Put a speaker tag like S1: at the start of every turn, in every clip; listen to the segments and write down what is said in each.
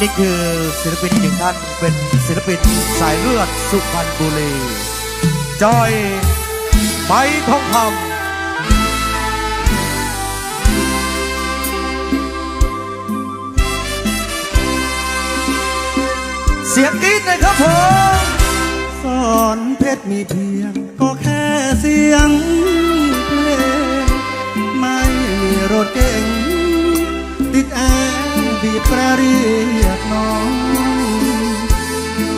S1: นี่คือศิลปินอีกหนึ่งท่านเป็นศิลปินสายเลือดสุพรรณบุรี จอยไม้ทองคำเสียงอีดเลยครับผม
S2: สอนเพชรมีเพียง ก็แค่เสียงเพลง ไม่มีรถเก่ง ติดแอร์ บีบแปรเรียกน้อง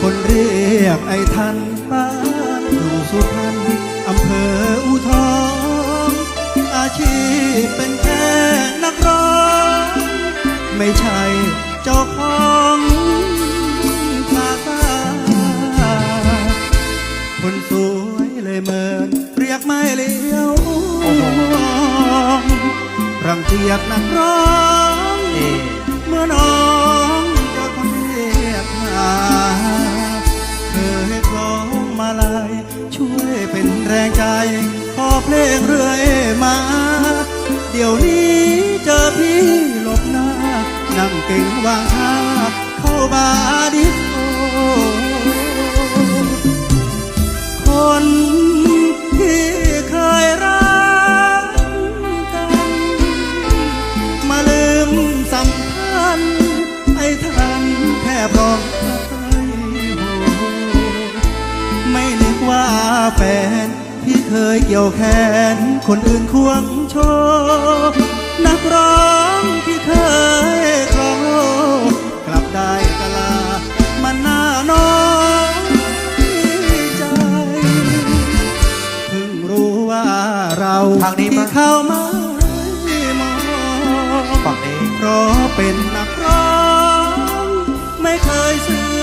S2: คนเรียกไอ้ทันบ้านอยู่สุพรรณอำเภออุทองอาชีพเป็นแค่นักร้อง ไม่ใช่เจ้าของภาษาคนสวยเลยเมินเรียกไม่เลี้ยวมองรังเกียจนักร้อง
S1: เอ
S2: มื่อน้องเจะคนเรียกหาเคยคล้องมาลายช่วยเป็นแรงใจ ขอเพลงเรื่อยมา เดี๋ยวนี้เจอพี่หลบหน้า นั่งเก่งวางท่าเข้าบาดิสโกคน ไม่นึกว่าแฟน ที่เคยเกี่ยวแขน คนอื่นควงโชว์นักร้องที่เคยครองกลับได้กะลามันน่าน้อยใจเพิ่งรู้ว่าเรา
S1: ทางนี้มั้
S2: ที่
S1: ย
S2: เข้ามาไม่มอง
S1: ฝั่งนี้
S2: เพราะเป็นนักร้อง ไม่เคยซื้อขอ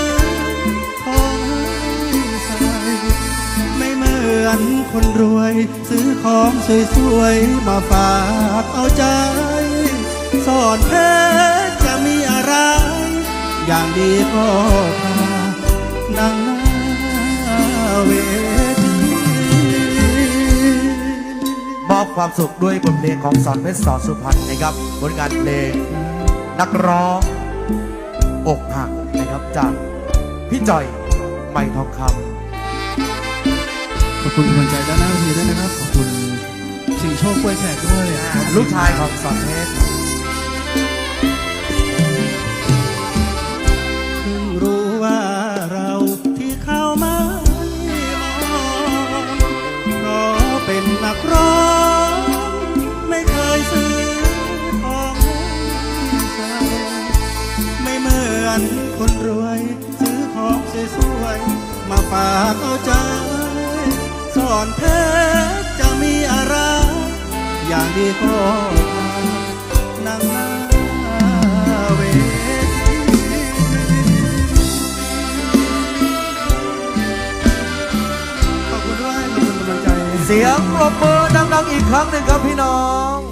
S2: มือนคนรวย ซื้อของสวยๆ มาฝากเอาใจ สอนเพชรจะมีอะไร อย่างดีก็พานั่งนาเวที
S1: มอบความสุขด้วยบทเพลงของสอนเพชรสอนสุพรรณนะครับผลงานเพลงนักร้องอกหักนะครับจากพี่จ่อยไม่ทองค
S2: ข อบคุณกำลังใจด้านหน้าเวทีด้วยนะครับ ขอบคุณสิงโชคกล้วยแขกด้วยครับำ
S1: ลูกชายของสอนเพชร
S2: เพิ่งรู้ว่าเราที่เข้ามาไม่มองเพราะเป็นนักร้อง ไม่เคยซื้อของให้ใส่ไม่เหมือนคนรวย ซื้อของสวยๆมาฝากเอาใจส อนเพชรจะมีอะไร อย่างดีก็นั่งหน้าเวทีขอบคุณด้วยขอบคุณกำลังใจ
S1: เสียงปรบมือดังๆอีกครั้งหนึ่งครับพี่น้อง